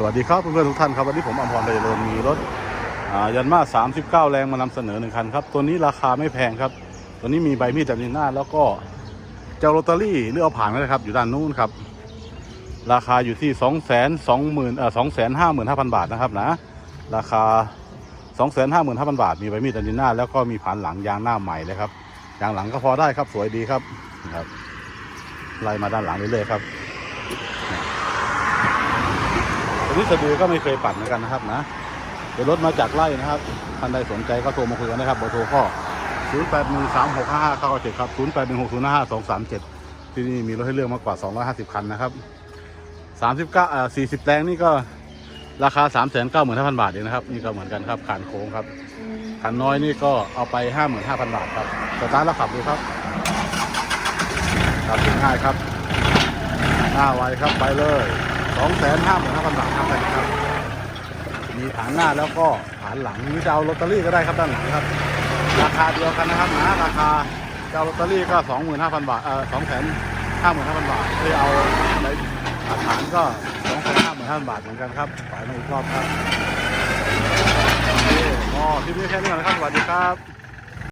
สวัสดีครับเพื่อนๆทุกท่านครับวันนี้ผมอมพรไปเริญมีรถอ่ายันมา 39 แรงมานำเสนอหนึ่งคันครับ ตัวนี้ราคาไม่แพงครับ ตัวนี้มีใบมีดจากนินหน้า แล้วก็เจ้าโรตารี่เลือกเอาผ่านนะครับ อยู่ด้านนู้นครับ ราคาอยู่ที่ 2 2 0 0 0 0เอ่อ2 5 5 0 0 0 บาทนะครับนะ ราคา 2 5 5 0 0 0 บาท มีใบมีดจากนินหน้า แล้วก็มีผ่านหลังยางหน้าใหม่เลยครับยางหลังก็พอได้ครับสวยดีครับนะครับไล่มาด้านหลังเรื่อยๆครับ ตัวนี้สะดือก็ไม่เคยปั่นเหมือนกันนะครับนะเป็นรถมาจากไร่นะครับท่านใดสนใจก็โทรมาคุยกันนะครับเบอร์โทรข้อ0 8 1 3 6 5 5 9 7ครับ0 8 1 6 0 5 2 3 7 ที่นี่มีรถให้เลือกมากกว่า 250 คันนะครับ39เอ่อ40แรงนี่ก็ราคา 3 9 5 0 0 0 บาทเองนะครับ นี่ก็เหมือนกันครับขานโค้งครับคันน้อยนี่ก็เอาไป 55,000 บาทครับสตาร์ทแล้วขับดูครับขับง่ายครับหน้าไวครับไปเลย สองแสนห้าหมื่นห้าพันบาทครับไปครับ มีฐานหน้าแล้วก็ฐานหลังนี่จะเอาลอตเตอรี่ก็ได้ครับด้านหลังครับ ราคาเดียวกันนะครับนะราคาจะเอาลอตเตอรี่ก็สองหมื่นห้าพันบาทเออสองแสนห้าหมื่นห้าพันบาทที่เอาในฐานก็สองแสนห้าหมื่นห้าพันบาทเหมือนกันครับไปมาอีกรอบครับโอเคอ๋อคลิปนี้แค่นี้ก่อนนะครับสวัสดีครับ